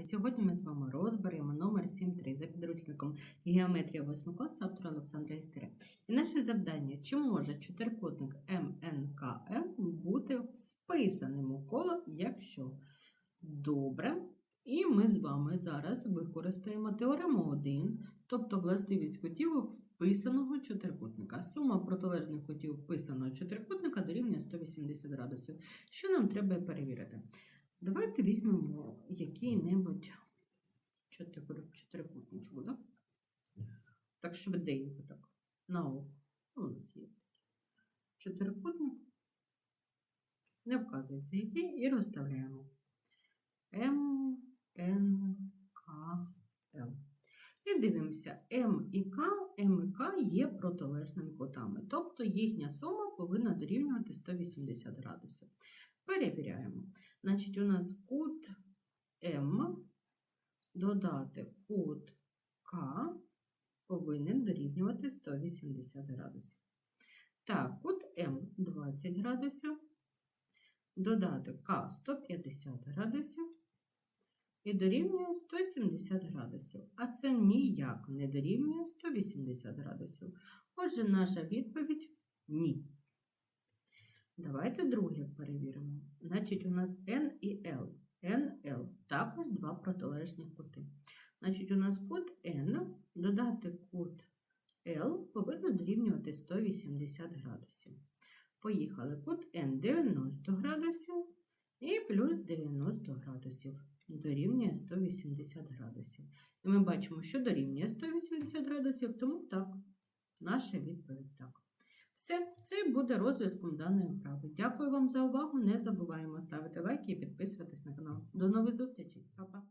Олімпіади. Сьогодні ми з вами розберемо номер 7.3 за підручником геометрія 8 класу автора Олександра Істере. І наше завдання: чи може чотирикутник ем МНКМ ем бути вписаним у коло, якщо добре. І ми з вами зараз використаємо теорему 1, тобто властивість котів вписаного чотирикутника. Сума протилежних котів вписаного чотирикутника дорівнює 180 градусів, що нам треба перевірити. Давайте візьмемо який-небудь чотир- чотирикутничок, да? так швиденько, так, на око. У нас є такий чотирикутник. Не вказується який, і розставляємо. М, Н, К, Л. І дивимося, М і К, М і К є протилежними кутами, тобто їхня сума повинна дорівнювати 180 градусів. Перевіряємо. Значить, у нас кут М додати кут К повинен дорівнювати 180 градусів. Так, кут М 20 градусів, додати К 150 градусів і дорівнює 170 градусів. А це ніяк не дорівнює 180 градусів. Отже, наша відповідь ні. Давайте друге перевіримо. Значить, у нас N і L. NL також два протилежні кути. Значить, у нас кут N додати кут L повинно дорівнювати 180 градусів. Поїхали кут N 90 градусів і плюс 90 градусів. Дорівнює 180 градусів. І ми бачимо, що дорівнює 180 градусів, тому так, наша відповідь так. Все, це буде розв'язком даної вправи. Дякую вам за увагу. Не забуваємо ставити лайки і підписуватись на канал. До нових зустрічей. Па-па!